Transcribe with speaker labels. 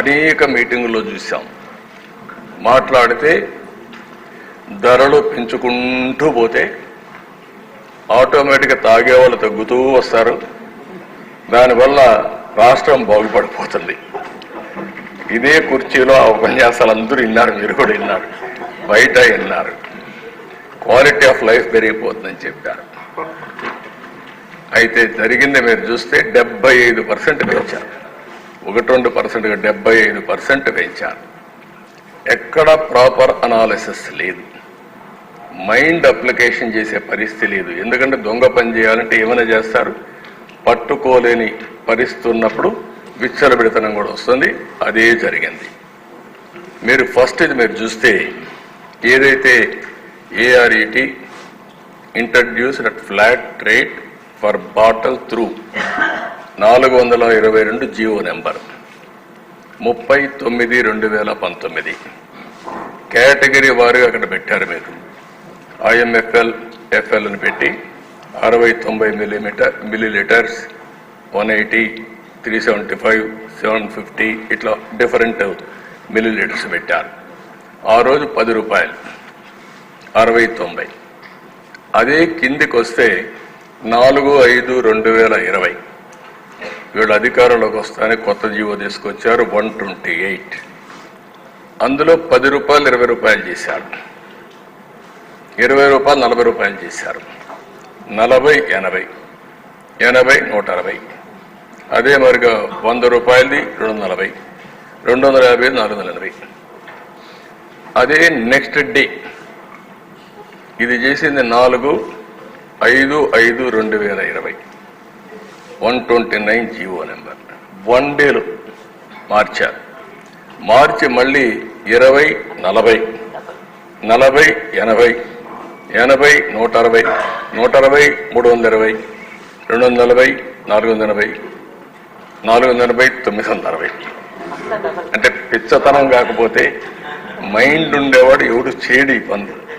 Speaker 1: అనేక మీటింగుల్లో చూసాం మాట్లాడితే ధరలు పెంచుకుంటూ పోతే ఆటోమేటిక్గా తాగే వాళ్ళు తగ్గుతూ వస్తారు. దానివల్ల రాష్ట్రం బాగుపడిపోతుంది. ఇదే కుర్చీలో ఆ ఉపన్యాసాలు అందరూ విన్నారు మీరు కూడా విన్నారు. బయట విన్నారు. క్వాలిటీ ఆఫ్ లైఫ్ పెరిగిపోతుందని చెప్పారు. అయితే జరిగింది మీరు చూస్తే డెబ్బై ఐదు పర్సెంట్ పెంచారు. ఒకటి రెండు పర్సెంట్గా డెబ్బై ఐదు పర్సెంట్ పెంచారు. ఎక్కడ ప్రాపర్ అనాలిసిస్ లేదు. మైండ్ అప్లికేషన్ చేసే పరిస్థితి లేదు. ఎందుకంటే దొంగ పని చేయాలంటే ఏమైనా చేస్తారు? పట్టుకోలేని పరిస్థితి ఉన్నప్పుడు విచ్చలబిడితనం కూడా వస్తుంది. అదే జరిగింది. మీరు ఫస్ట్ ఇది మీరు చూస్తే ఏదైతే ARET introduced at flat rate for bottle through నాలుగు వందల ఇరవై రెండు జియో నెంబర్. ముప్పై తొమ్మిది రెండు వేల పంతొమ్మిది. కేటగిరీ వారు అక్కడ పెట్టారు మీరు. ఐఎంఎఫ్ఎల్ ఎఫ్ఎల్ని పెట్టి అరవై తొంభై millimetre millilitres one eighty three seventy five seven fifty ఇట్లా డిఫరెంట్ మిల్లీలీటర్స్ పెట్టారు. ఆ రోజు పది రూపాయలు. అరవై తొంభై. అదే కిందికి వస్తే నాలుగు ఐదు రెండు వేల ఇరవై. వీళ్ళు అధికారంలోకి వస్తానే కొత్త జీవో తీసుకొచ్చారు వన్ ట్వంటీ ఎయిట్. అందులో పది రూపాయలు ఇరవై రూపాయలు చేశారు. ఇరవై రూపాయలు నలభై రూపాయలు చేశారు. నలభై ఎనభై. ఎనభై నూట అరవై. అదే మరిగా వంద రూపాయలది రెండు వందల నలభై. రెండు వందల యాభై నాలుగు వందల ఎనభై. అదే నెక్స్ట్ డే. ఇది చేసింది నాలుగు ఐదు ఐదు రెండు వేల ఇరవై. One twenty nine GO number one డేలో మార్చారు మార్చి. మళ్ళీ ఇరవై నలభై. నలభై ఎనభై. ఎనభై నూట అరవై. నూట అరవై మూడు వందల ఇరవై. రెండు వందల నలభై నాలుగు వందల ఎనభై. నాలుగు వందల ఎనభై తొమ్మిది వందల అరవై. అంటే పిచ్చతనం కాకపోతే మైండ్ ఉండేవాడు ఎవడు చేయడు ఈ పనులు